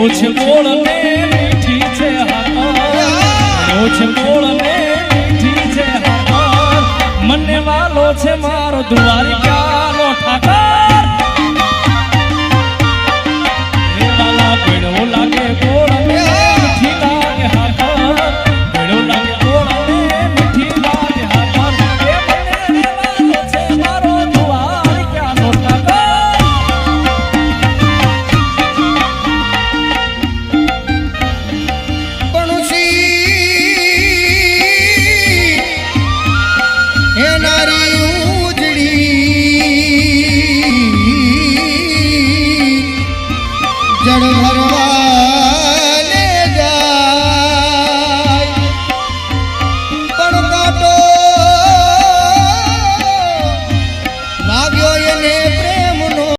ઓછ મોળ મે મીઠી છે હાર. ઓછ મોળ મે મીઠી મને વાલો છે મારો દ્વારિકા जड़ भरो